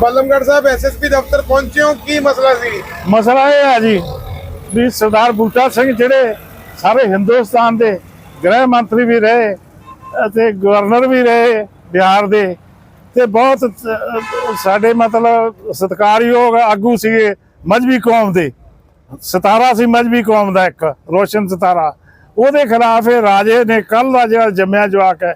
ਬਲਮਗੜ ਸਾਹਿਬ SSP ਦਫ਼ਤਰ ਪਹੁੰਚੇ ਹੋ ਕੀ ਮਸਲਾ ਸੀ ਮਸਲਾ ਇਹ ਹੈ ਜੀ ਵੀ ਸਰਦਾਰ ਬੂਟਾ ਸਿੰਘ ਜਿਹੜੇ ਸਾਰੇ ਹਿੰਦੁਸਤਾਨ ਦੇ ਗ੍ਰਹਿ ਮੰਤਰੀ ਵੀ ਰਹੇ ਅਤੇ ਗਵਰਨਰ ਵੀ ਰਹੇ ਬਿਹਾਰ ਦੇ ਤੇ ਬਹੁਤ ਸਾਡੇ ਮਤਲਬ ਸਤਿਕਾਰਯੋਗ ਆਗੂ ਸੀਗੇ ਮਜਬੀ ਕੌਮ ਦੇ ਸਤਾਰਾ ਸੀ ਮਜਬੀ ਕੌਮ ਦਾ ਇੱਕ ਰੋਸ਼ਨ ਸਤਾਰਾ ਉਹਦੇ ਖਿਲਾਫ ਇਹ ਰਾਜੇ ਨੇ ਕੱਲ ਦਾ ਜਿਹੜਾ ਜੰਮਿਆ ਜਵਾਕ ਹੈ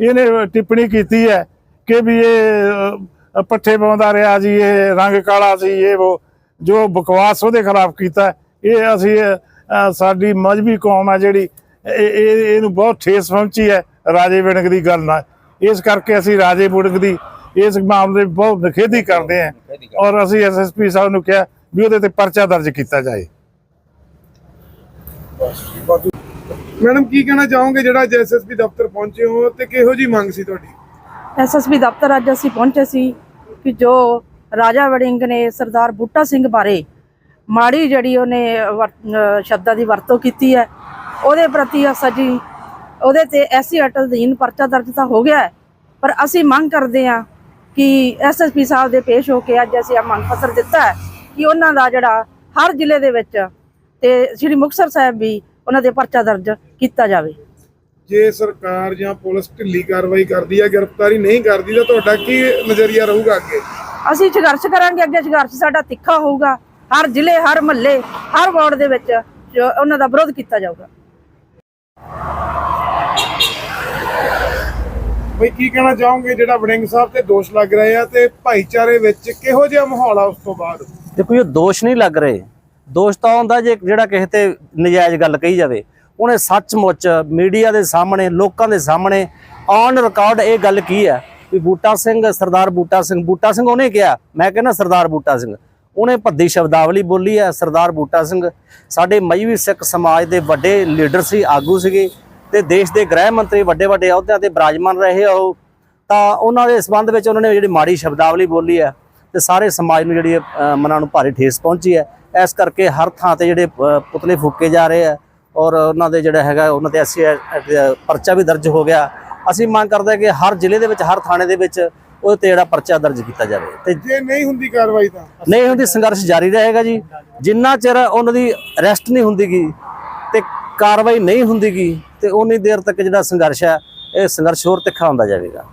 ਇਹਨੇ ਟਿੱਪਣੀ ਕੀਤੀ ਹੈ ਕਿ ਵੀ ਇਹ ਪੱਠੇ ਪਾਉਂਦਾ ਰਿਹਾ ਜੀ ਇਹ ਰੰਗ ਕਾਲਾ ਸੀ ਇਹ ਉਹ ਜੋ ਬਕਵਾਸ ਉਹਦੇ ਖਿਲਾਫ ਕੀਤਾ ਇਹ ਅਸੀਂ ਸਾਡੀ ਮਜਬੀ ਕੌਮ ਹੈ ਜਿਹੜੀ ਇਹ ਇਹ- ਇਹਨੂੰ ਬਹੁਤ ਠੇਸ ਪਹੁੰਚੀ ਹੈ ਰਾਜੇ ਵਿੜਕ ਦੀ ਗੱਲ ਨਾਲ। ਇਸ ਕਰਕੇ ਅਸੀਂ ਰਾਜੇ ਵਿੜਕ ਦੀ ਇਸ ਮਾਮਲੇ ਵਿੱਚ ਬਹੁਤ ਨਿਖੇਧੀ ਕਰਦੇ ਹਾਂ ਔਰ ਅਸੀਂ ਐਸਐਸਪੀ ਸਾਹਿਬ ਨੂੰ ਕਿਹਾ ਵੀ ਉਹਦੇ ਤੇ ਪਰਚਾ ਦਰਜ ਕੀਤਾ ਜਾਏ। ਮੈਡਮ ਕੀ ਕਹਿਣਾ ਚਾਹੋਗੇ ਜਿਹੜਾ ਐਸਐਸਪੀ ਦਫ਼ਤਰ ਪਹੁੰਚੇ ਹੋ ਤੇ ਕਿਹੋ ਜੀ ਮੰਗ ਸੀ ਤੁਹਾਡੀ? ਐਸਐਸਪੀ ਦਫ਼ਤਰ ਅੱਜ ਅਸੀਂ ਪਹੁੰਚੇ ਸੀ। ਕਿ ਜੋ ਰਾਜਾ ਵੜਿੰਗ ਨੇ ਸਰਦਾਰ ਬੂਟਾ ਸਿੰਘ ਬਾਰੇ ਮਾੜੀ ਜਿਹੜੀ ਉਹਨੇ ਸ਼ਬਦਾਂ ਦੀ ਵਰਤੋਂ ਕੀਤੀ ਹੈ, ਉਹਦੇ ਪ੍ਰਤੀ ਅਸਾਂ ਜੀ, ਉਹਦੇ ਤੇ ਐਸੀ ਅਟਲ ਅਧੀਨ ਪਰਚਾ ਦਰਜ ਤਾਂ ਹੋ ਗਿਆ ਪਰ ਅਸੀਂ ਮੰਗ ਕਰਦੇ ਹਾਂ ਕਿ ਐਸਐਸਪੀ ਸਾਹਿਬ ਦੇ ਪੇਸ਼ ਹੋ ਕੇ ਅੱਜ ਅਸੀਂ ਇਹ ਮੰਗ ਪੱਤਰ ਦਿੱਤਾ ਹੈ ਕਿ ਉਹਨਾਂ ਦਾ ਜਿਹੜਾ ਹਰ ਜ਼ਿਲ੍ਹੇ ਦੇ ਵਿੱਚ ਤੇ ਸ੍ਰੀ ਮੁਕਤਸਰ ਸਾਹਿਬ ਵੀ ਉਹਨਾਂ ਦੇ ਪਰਚਾ ਦਰਜ ਕੀਤਾ ਜਾਵੇ। ਜੇ ਸਰਕਾਰ ਜਾਂ ਪੁਲਿਸ ਢਿੱਲੀ ਕਾਰਵਾਈ ਕਰਦੀ ਹੈ ਗ੍ਰਿਫਤਾਰੀ ਨਹੀਂ ਕਰਦੀ ਤਾਂ ਤੁਹਾਡਾ ਕੀ ਨਜ਼ਰੀਆ ਰਹੂਗਾ ਅੱਗੇ? ਅਸੀਂ ਸੰਘਰਸ਼ ਕਰਾਂਗੇ ਅੱਗੇ ਸੰਘਰਸ਼ ਸਾਡਾ ਤਿੱਖਾ ਹੋਊਗਾ। ਹਰ ਜ਼ਿਲ੍ਹੇ ਹਰ ਮਹੱਲੇ ਹਰ ਵਾਰਡ ਦੇ ਵਿੱਚ ਜੋ ਉਹਨਾਂ ਦਾ ਵਿਰੋਧ ਕੀਤਾ ਜਾਊਗਾ। ਬਈ ਕੀ ਕਹਿਣਾ ਚਾਹੋਗੇ? ਜਿਹੜਾ ਵੜਿੰਗ ਸਾਹਿਬ ਤੇ ਦੋਸ਼ ਲੱਗ ਰਹੇ ਆ ਤੇ ਭਾਈਚਾਰੇ ਵਿੱਚ ਕਿਹੋ ਜਿਹਾ ਮਾਹੌਲ ਆ ਉਸ ਤੋਂ ਬਾਅਦ? ਦੇਖੋ ਇਹ ਦੋਸ਼ ਨਹੀਂ ਲੱਗ ਰਹੇ। ਦੋਸ਼ ਤਾਂ ਹੁੰਦਾ ਜੇ ਜਿਹੜਾ ਕਿਸੇ ਤੇ ਨਜਾਇਜ਼ ਗੱਲ ਕਹੀ ਜਾਵੇ। ਉਹਨੇ ਸੱਚਮੁੱਚ ਮੀਡੀਆ ਦੇ ਸਾਹਮਣੇ, ਲੋਕਾਂ ਦੇ ਸਾਹਮਣੇ ਔਨ ਰਿਕਾਰਡ ਇਹ ਗੱਲ ਕੀ ਹੈ ਵੀ ਬੂਟਾ ਸਿੰਘ, ਸਰਦਾਰ ਬੂਟਾ ਸਿੰਘ ਬੂਟਾ ਸਿੰਘ ਉਹਨੇ ਕਿਹਾ, ਮੈਂ ਕਹਿੰਦਾ ਸਰਦਾਰ ਬੂਟਾ ਸਿੰਘ, ਉਹਨੇ ਭੱਦੀ ਸ਼ਬਦਾਵਲੀ ਬੋਲੀ ਹੈ, ਸਰਦਾਰ ਬੂਟਾ ਸਿੰਘ, ਸਾਡੇ ਮਜਬੀ ਸਿੱਖ ਸਮਾਜ ਦੇ ਵੱਡੇ ਲੀਡਰ ਸੀ, ਆਗੂ ਸੀਗੇ ਤੇ ਦੇਸ਼ ਦੇ ਗ੍ਰਹਿ ਮੰਤਰੀ ਵੱਡੇ ਵੱਡੇ ਅਹੁਦਿਆਂ ਤੇ ਬਰਾਜਮਾਨ ਰਹੇ ਉਹ। ਤਾਂ ਉਹਨਾਂ ਦੇ ਸੰਬੰਧ ਵਿੱਚ ਉਹਨਾਂ ਨੇ ਜਿਹੜੀ ਮਾੜੀ ਸ਼ਬਦਾਵਲੀ ਬੋਲੀ ਹੈ ਤੇ ਸਾਰੇ ਸਮਾਜ ਨੂੰ ਜਿਹੜੀ ਮਨਾਂ ਨੂੰ ਭਾਰੀ ਠੇਸ ਪਹੁੰਚੀ ਹੈ। ਇਸ ਕਰਕੇ ਹਰ ਥਾਂ ਤੇ ਜਿਹੜੇ ਪੁਤਲੇ ਫੂਕੇ ਜਾ ਰਹੇ ਆ ਔਰ ਉਹਨਾਂ ਦੇ ਜਿਹੜਾ ਹੈਗਾ ਉਹਨਾਂ ਤੇ ਅਸੀਂ ਪਰਚਾ ਵੀ ਦਰਜ ਹੋ ਗਿਆ। ਅਸੀਂ ਮੰਗ ਕਰਦੇ ਹਾਂ ਕਿ ਹਰ ਜ਼ਿਲ੍ਹੇ ਦੇ ਵਿੱਚ ਹਰ ਥਾਣੇ ਦੇ ਵਿੱਚ ਉਹਦੇ ਤੇ ਜਿਹੜਾ ਪਰਚਾ ਦਰਜ ਕੀਤਾ ਜਾਵੇ। ਤੇ ਜੇ ਨਹੀਂ ਹੁੰਦੀ ਕਾਰਵਾਈ ਤਾਂ? ਨਹੀਂ ਹੁੰਦੀ ਸੰਘਰਸ਼ ਜਾਰੀ ਰਹੇਗਾ ਜੀ। ਜਿੰਨਾ ਚਿਰ ਉਹਨਾਂ ਦੀ ਅਰੈਸਟ ਨਹੀਂ ਹੁੰਦੀਗੀ ਤੇ ਕਾਰਵਾਈ ਨਹੀਂ ਹੁੰਦੀਗੀ ਤੇ ਉਨੀ ਦੇਰ ਤੱਕ ਜਿਹੜਾ ਸੰਘਰਸ਼ ਹੈ ਇਹ ਸੰਘਰਸ਼ ਹੋਰ ਤਿੱਖਾ ਹੁੰਦਾ ਜਾਵੇਗਾ।